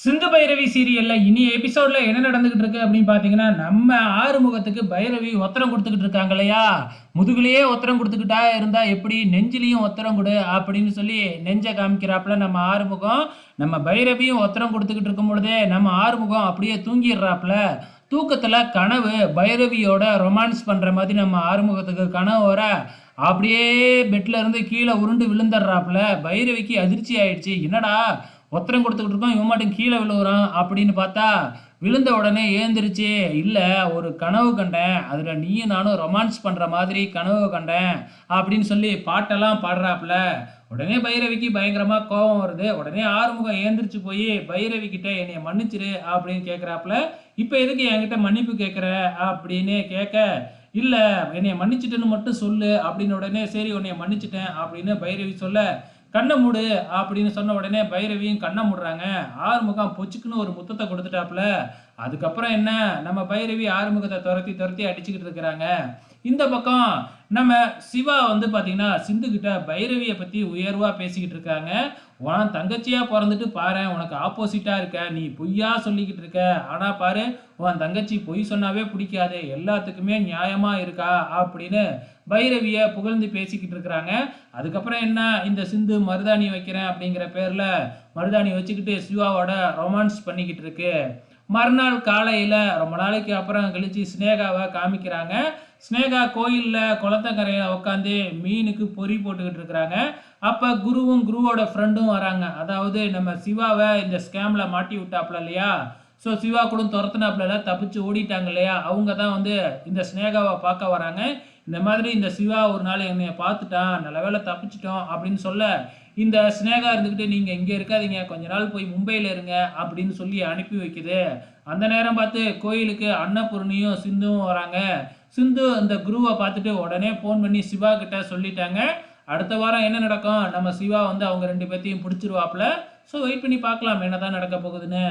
சிந்து பைரவி சீரியல்ல இனி எபிசோட்ல என்ன நடந்துகிட்டு இருக்கு அப்படின்னு பாத்தீங்கன்னா நம்ம ஆறுமுகத்துக்கு பைரவி ஒத்தரம் கொடுத்துக்கிட்டு இருக்காங்க இல்லையா? முதுகுலயே ஒத்தரம் கொடுத்துக்கிட்டா இருந்தா எப்படி? நெஞ்சிலையும் ஒத்தரம் கொடு அப்படின்னு சொல்லி நெஞ்ச காமிக்கிறாப்புல நம்ம ஆறுமுகம். நம்ம பைரவியும் ஒத்தரம் கொடுத்துக்கிட்டு இருக்கும் பொழுதே நம்ம ஆறுமுகம் அப்படியே தூங்கிடுறாப்புல. தூக்கத்துல கனவு பைரவியோட ரொமான்ஸ் பண்ற மாதிரி நம்ம ஆறுமுகத்துக்கு கனவு வர அப்படியே பெட்ல இருந்து கீழே உருண்டு விழுந்துடுறாப்புல. பைரவிக்கு அதிர்ச்சி ஆயிடுச்சு. என்னடா? ஒத்தரம் கொடுத்துக்கிட்டு இருக்கோம் இவன் மட்டும் கீழே விழுகிறான் அப்படின்னு பார்த்தா விழுந்த உடனே ஏந்திருச்சு இல்லை ஒரு கனவு கண்டேன் அதில் நீயும் நானும் ரொமான்ஸ் பண்ணுற மாதிரி கனவு கண்டேன் அப்படின்னு சொல்லி பாட்டெல்லாம் பாடுறாப்புல. உடனே பைரவிக்கு பயங்கரமாக கோபம் வருது. உடனே ஆறுமுகம் ஏந்திரிச்சு போய் பைரவி கிட்ட என்னைய மன்னிச்சிரு அப்படின்னு கேட்குறாப்புல இப்போ எதுக்கு என்கிட்ட மன்னிப்பு கேட்குற அப்படின்னு கேட்க இல்லை என்னைய மன்னிச்சிட்டேன்னு மட்டும் சொல்லு அப்படின்னு உடனே சரி உன்னைய மன்னிச்சிட்டேன் அப்படின்னு பைரவி சொல்ல கண்ணை மூடு அப்படின்னு சொன்ன உடனே பைரவியும் கண்ணை மூடுறாங்க. ஆறுமுகம் பொச்சுக்குன்னு ஒரு முத்தத்தை கொடுத்துட்டாப்புல. அதுக்கப்புறம் என்ன? நம்ம பைரவி ஆறுமுகத்தை துரத்தி துரத்தி அடிச்சுக்கிட்டு இருக்கிறாங்க. இந்த பக்கம் நம்ம சிவா வந்து பார்த்தீங்கன்னா சிந்துக்கிட்ட பைரவியை பற்றி உயர்வாக பேசிக்கிட்டு இருக்காங்க. உன் தங்கச்சியாக பிறந்துட்டு பாரு உனக்கு ஆப்போசிட்டாக இருக்க. நீ பொய்யா சொல்லிக்கிட்டு இருக்க. ஆனால் பாரு உன் தங்கச்சி பொய் சொன்னாவே பிடிக்காது. எல்லாத்துக்குமே நியாயமாக இருக்கா அப்படின்னு பைரவியை புகழ்ந்து பேசிக்கிட்டு இருக்கிறாங்க. அதுக்கப்புறம் என்ன? இந்த சிந்து மருதாணி வைக்கிறேன் அப்படிங்கிற பேரில் மருதாணி வச்சுக்கிட்டு சிவாவோட ரொமான்ஸ் பண்ணிக்கிட்டு இருக்கு. மறுநாள் காலையில் ரொம்ப நாளைக்கு அப்புறம் கழிச்சு ஸ்னேகாவை காமிக்கிறாங்க. ஸ்னேகா கோயிலில் குளத்தங்கரையில் உட்காந்து மீனுக்கு பொறி போட்டுக்கிட்டு இருக்கிறாங்க. அப்போ குருவும் குருவோட ஃப்ரெண்டும் வராங்க. அதாவது நம்ம சிவாவை இந்த ஸ்கேமில் மாட்டி விட்டாப்புல இல்லையா? ஸோ சிவா கூட துரத்துனாப்புல தப்பிச்சு ஓடிட்டாங்க இல்லையா? அவங்க தான் வந்து இந்த ஸ்னேகாவை பார்க்க வராங்க. இந்த மாதிரி இந்த சிவா ஒரு நாள் என்னைய பார்த்துட்டான் நல்ல வேளை தப்பிச்சிட்டோம் அப்படின்னு சொல்ல இந்த ஸ்னேகா இருந்துக்கிட்டு நீங்கள் இங்கே இருக்காதீங்க கொஞ்ச நாள் போய் மும்பையில் இருங்க அப்படின்னு சொல்லி அனுப்பி வைக்குது. அந்த நேரம் பார்த்து கோயிலுக்கு அன்னபூர்ணியும் சிந்துவும் வராங்க. சிந்து அந்த குருவை பார்த்துட்டு உடனே ஃபோன் பண்ணி சிவா கிட்ட சொல்லிட்டாங்க. அடுத்த வாரம் என்ன நடக்கும்? நம்ம சிவா வந்து அவங்க ரெண்டு பேர்த்தையும் பிடிச்சிருவாப்புல. ஸோ வெயிட் பண்ணி பார்க்கலாம் என்னதான் நடக்க போகுதுன்னு.